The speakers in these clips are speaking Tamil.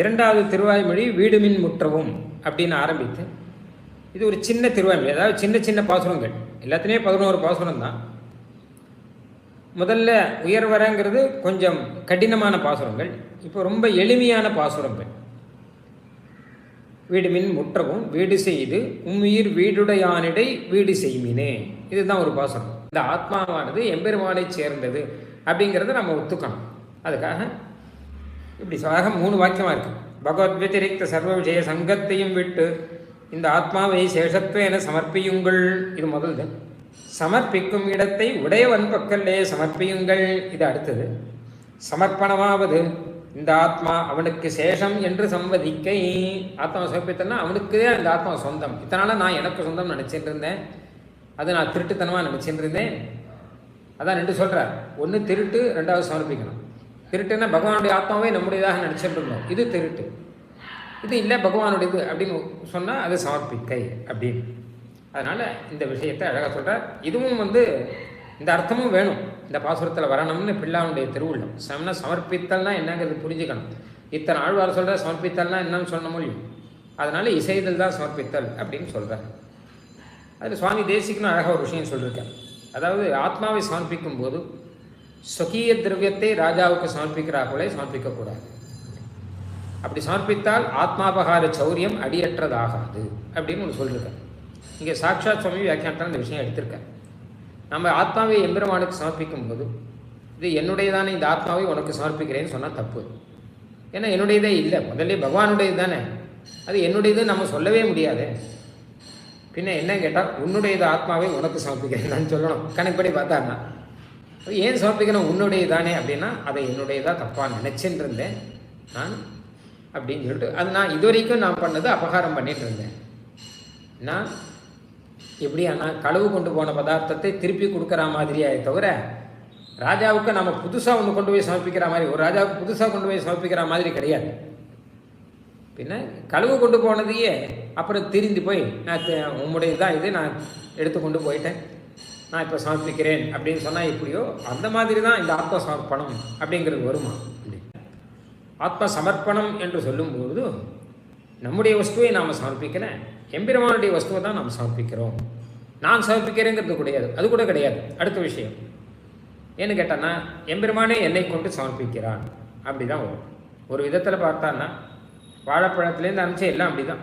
இரண்டாவது திருவாய்மொழி வீடுமின் முற்றவும் அப்படின்னு ஆரம்பித்து இது ஒரு சின்ன திருவாய்மொழி. அதாவது சின்ன சின்ன பாசுரங்கள். எல்லாத்துலேயும் பதினோரு பாசுரம் தான் முதல்ல உயர்வரங்கிறது கொஞ்சம் கடினமான பாசுரங்கள். இப்போ ரொம்ப எளிமையான பாசுரங்கள். வீடுமின் முற்றவும் வீடு செய்து உம்முயிர் வீடுடையானிடை வீடு செய்மினே. இதுதான் ஒரு பாசுரம். இந்த ஆத்மாவானது எம்பெருமானை சேர்ந்தது அப்படிங்கிறத நம்ம ஒத்துக்கணும். அதுக்காக இப்படி சாக மூணு வாக்கியமாக இருக்கு. பகவத் வத்திரிக்த சர்வ விஷய சங்கத்தையும் விட்டு இந்த ஆத்மாவை சேஷத்துவ என சமர்ப்பியுங்கள். இது முதல்து. சமர்ப்பிக்கும் இடத்தை உடையவன் பக்கல்லே சமர்ப்பியுங்கள். இது அடுத்தது. சமர்ப்பணமாவது இந்த ஆத்மா அவனுக்கு சேஷம் என்று சம்மதிக்கை. ஆத்மா சமர்ப்பித்தனா அவனுக்கு அந்த ஆத்மா சொந்தம். இதனால் நான் எனக்கு சொந்தம் நினச்சிட்டு இருந்தேன் அது நான் திருட்டுத்தனமாக நினச்சிட்டு இருந்தேன் அதான் ரெண்டு சொல்கிறார் ஒன்று திருட்டு ரெண்டாவது சமர்ப்பிக்கணும். திருட்டுன்னா பகவானுடைய ஆத்மாவே நம்முடையதாக நடிச்சுட்டு இருந்தோம் இது திருட்டு. இது இல்லை பகவானுடையது அப்படின்னு சொன்னால் அது சமர்ப்பிக்கை அப்படின்னு. அதனால் இந்த விஷயத்தை அழகாக சொல்கிறார் இதுவும் வந்து இந்த அர்த்தமும் வேணும். இந்த பாசுரத்தில் வரணும்னு பிள்ளாவுடைய திருவுள்ளம் சமன சமர்ப்பித்தல்னா என்னங்கிறது புரிஞ்சுக்கணும். இத்தனை ஆழ்வார் சொல்கிற சமர்ப்பித்தல்னா என்னன்னு சொன்ன முடியும். அதனால் இசைதல் தான் சமர்ப்பித்தல் அப்படின்னு சொல்கிறார் அதில் சுவாமி தேசிகனும் அழகாக ஒரு விஷயம் சொல்லியிருக்கேன் அதாவது ஆத்மாவை சமர்ப்பிக்கும் போது சொகிய திரவியத்தை ராஜாவுக்கு சமர்ப்பிக்கிறார்களே சமர்ப்பிக்கக்கூடாது. அப்படி சமர்ப்பித்தால் ஆத்மாபகார சௌரியம் அடியற்றதாகாது அப்படின்னு ஒன்று சொல்லியிருக்கார் இங்கே சாக்ஷாத் சுவாமி வியாக்கியானத்தில் இந்த விஷயம் எடுத்திருக்கார். நம்ம ஆத்மாவை எம்பெருமானுக்கு சமர்ப்பிக்கும் போது இது என்னுடையதானே இந்த ஆத்மாவை உனக்கு சமர்ப்பிக்கிறேன்னு சொன்னால் தப்பு. ஏன்னா என்னுடையதே இல்லை முதல்ல பகவானுடையது தானே. அது என்னுடையது நம்ம சொல்லவே முடியாது. பின்ன என்ன கேட்டால் உன்னுடையது ஆத்மாவை உனக்கு சமர்ப்பிக்கிறேன் சொல்லணும். கணக்குப்படி பார்த்தாருன்னா. ஏன் சமர்ப்பிக்கணும்? உன்னுடைய தானே அப்படின்னா அதை என்னுடையதாக தப்பாக நினச்சின்னு இருந்தேன் நான் அப்படின்னு சொல்லிட்டு. அது நான் இது வரைக்கும் நான் பண்ணது அபகாரம் பண்ணிட்டு இருந்தேன் நான் எப்படி ஆனால் களவு கொண்டு போன பதார்த்தத்தை திருப்பி கொடுக்குற மாதிரியாயே தவிர ராஜாவுக்கு நம்ம புதுசாக ஒன்று கொண்டு போய் சமர்ப்பிக்கிற மாதிரி ஒரு ராஜாவுக்கு புதுசாக கொண்டு போய் சமர்ப்பிக்கிற மாதிரி கிடையாது. பின்ன களவு கொண்டு போனதையே அப்புறம் திரிந்து போய் நான் உம்முடையதான் தான் இது நான் எடுத்து கொண்டு போயிட்டேன். நான் இப்போ சமர்ப்பிக்கிறேன் அப்படின்னு சொன்னால் எப்படியோ அந்த மாதிரி தான் இந்த ஆத்ம சமர்ப்பணம் அப்படிங்கிறது வருமா? ஆத்ம சமர்ப்பணம் என்று சொல்லும்போது நம்முடைய வஸ்துவை நாம் சமர்ப்பிக்கிறேன் எம்பெருமானுடைய வஸ்துவை தான் நாம் சமர்ப்பிக்கிறோம். நான் சமர்ப்பிக்கிறேங்கிறது கிடையாது அது கூட கிடையாது. அடுத்த விஷயம். ஏன்னு கேட்டான்னா எம்பெருமானே என்னை கொண்டு சமர்ப்பிக்கிறான். அப்படி தான் வரும். ஒரு விதத்தில் பார்த்தான்னா வாழைப்பழத்துலேருந்து அனுப்பிச்சு எல்லாம் அப்படி தான்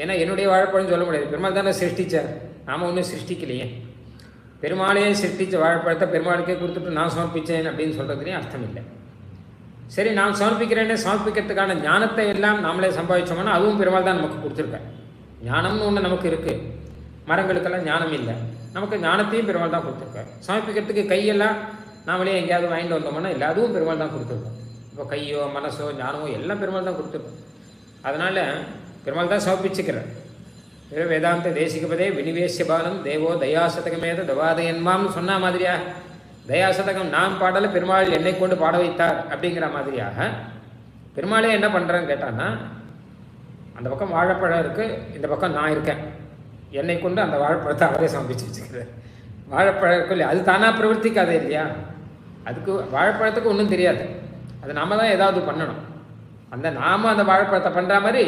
ஏன்னா என்னுடைய வாழைப்பழம் சொல்ல முடியாது. பெருமாள் தானே சிருஷ்டிச்சார். நாம் ஒன்றும் சிருஷ்டிக்கலையே. பெருமாளே சிருஷ்டித்து வாழைப்பழத்தை பெருமாளுக்கே கொடுத்துட்டு நான் சமர்ப்பித்தேன் அப்படின்னு சொல்கிறதுலேயும் அர்த்தம் இல்லை. சரி நான் சமர்ப்பிக்கிறேன்னு சமர்ப்பிக்கிறதுக்கான ஞானத்தை எல்லாம் நாமளே சம்பாதிச்சோம்னா அதுவும் பெருமாள் தான் நமக்கு கொடுத்துருக்கேன் ஞானம்னு ஒன்று நமக்கு இருக்குது மரங்களுக்கெல்லாம் ஞானம் இல்லை. நமக்கு ஞானத்தையும் பெருமாள் தான் கொடுத்துருக்கேன் சமர்ப்பிக்கிறதுக்கு கையெல்லாம் நாமளே எங்கேயாவது வாங்கிட்டு வந்தோம்னா இல்லை அதுவும் பெருமாள் தான் கொடுத்துருக்கோம் இப்போ கையோ மனசோ ஞானமோ எல்லாம் பெருமாள் தான் கொடுத்துருக்கோம் அதனால் பெருமாள் தான் சமர்ப்பிச்சுக்கிறார். வேதாந்த தேசிகபதே வினிவேசிய பாலம் தேவோ தயாசதகமேத தவாதயன்மாம்னு சொன்ன மாதிரியாக. தயாசதகம் நாம் பாடலை பெருமாள் என்னை கொண்டு பாட வைத்தார் அப்படிங்கிற மாதிரியாக. பெருமாளே என்ன பண்ணுறேன்னு கேட்டான்னா அந்த பக்கம் வாழைப்பழம் இருக்குது இந்த பக்கம் நான் இருக்கேன். என்னை கொண்டு அந்த வாழைப்பழத்தை அவரே சமைச்சு வச்சுக்கிறார். வாழைப்பழம் இருக்கும் இல்லையா? அது தானாக பிரவர்த்திக்காதே இல்லையா? அதுக்கு வாழைப்பழத்துக்கு ஒன்றும் தெரியாது. அது நாம தான் ஏதாவது பண்ணணும். அந்த நாம அந்த வாழைப்பழத்தை பண்ணுற மாதிரி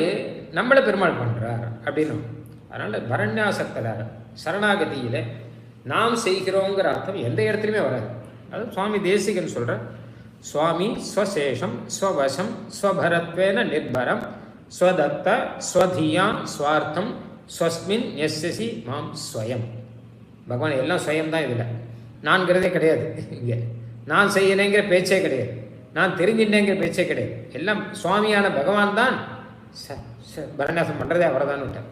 நம்மளை பெருமாள் பண்ணுறார் அப்படின்னு. அதனால் பரண்யாசத்தில் சரணாகதியில் நாம் செய்கிறோங்கிற அர்த்தம் எந்த இடத்துலையுமே வராது. அது சுவாமி தேசிகன் சொல்கிற சுவாமி ஸ்வசேஷம் ஸ்வவசம் ஸ்வபரத்வேன நிர்பரம் ஸ்வதத்த ஸ்வதியா ஸ்வார்த்தம் ஸ்வஸ்மின் எஸ்எசி மாம் ஸ்வயம். பகவான் எல்லாம் ஸ்வயம் தான் இதில். நான்கிறதே கிடையாது இங்கே. நான் செய்யலைங்கிற பேச்சே கிடையாது. நான் தெரிஞ்சிட்டேங்கிற பேச்சே கிடையாது. எல்லாம் சுவாமியான பகவான் தான். பரநாசம் பண்ணுறதே அவரை தான் விட்டார்.